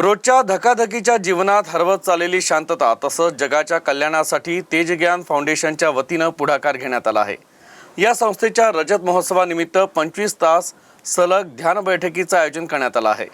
रोजच्या धकाधकीच्या जीवनात हरवत चाललेली शांतता तसंच जगाच्या कल्याणासाठी तेजज्ञान फाउंडेशनच्या वतीनं पुढाकार घेण्यात आला आहे. या संस्थेच्या रजत महोत्सवानिमित्त पंचवीस तास सलग ध्यान बैठकीचं आयोजन करण्यात आलं आहे.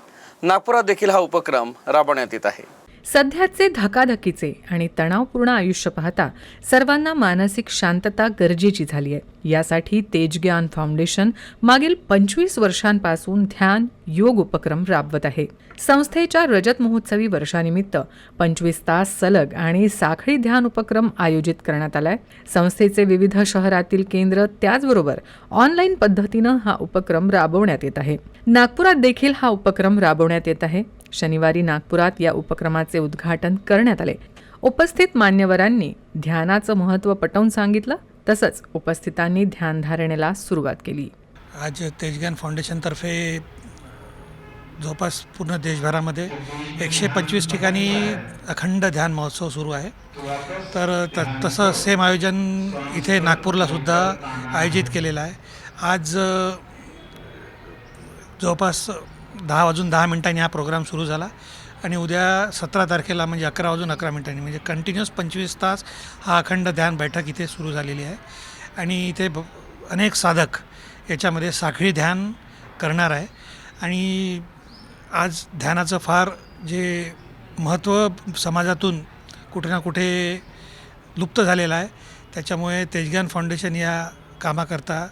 नागपुरात देखील हा उपक्रम राबवण्यात येत आहे. सध्याचे धकाधकीचे आणि तणावपूर्ण आयुष्य पाहता सर्वांना मानसिक शांतता गरजेची झाली आहे. यासाठी तेजज्ञान फाउंडेशन मागील पंचवीस वर्षांपासून ध्यान योग उपक्रम राबवत आहे. संस्थेच्या रजत महोत्सवी वर्षानिमित्त पंचवीस तास सलग आणि साखळी ध्यान उपक्रम आयोजित करण्यात आलाय. संस्थेचे विविध शहरातील केंद्र त्याचबरोबर ऑनलाईन पद्धतीनं हा उपक्रम राबवण्यात येत आहे. नागपुरात देखील हा उपक्रम राबवण्यात येत आहे. शनिवारी नागपुरात या उपक्रमाचे उद्घाटन करण्यात आले. उपस्थित मान्यवरांनी ध्यानाचं महत्त्व पटवून सांगितलं तसंच उपस्थितांनी ध्यानधारणेला सुरुवात केली. आज तेजज्ञान फाउंडेशनतर्फे जवळपास पूर्ण देशभरामध्ये एकशे पंचवीस ठिकाणी अखंड ध्यान महोत्सव सुरू आहे. तर त तसं सेम आयोजन इथे नागपूरलासुद्धा आयोजित केलेलं आहे. आज जवळपास दहा वाजून दहा मिनिटांनी हा प्रोग्राम सुरू झाला आणि उद्या सतरा तारखेला म्हणजे अकरा वाजून अकरा मिनिटांनी म्हणजे कंटिन्युअस पंचवीस तास हा अखंड ध्यान बैठक इथे सुरू झालेली आहे. आणि इथे ब- अनेक साधक याच्यामध्ये साखळी ध्यान करणार आहे. आणि आज ध्यानाचं फार जे महत्त्व समाजातून कुठे ना कुठे लुप्त झालेलं आहे. त्याच्यामुळे तेजग्यान फाउंडेशन या कामाकरता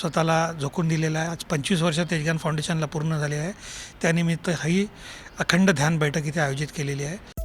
स्वतःला झोकून दिलेला आहे. आज पंचवीस वर्ष तेजगान फाउंडेशनला पूर्ण झाले आहे. त्यानिमित्त ही अखंड ध्यान बैठक इथे आयोजित केलेली आहे.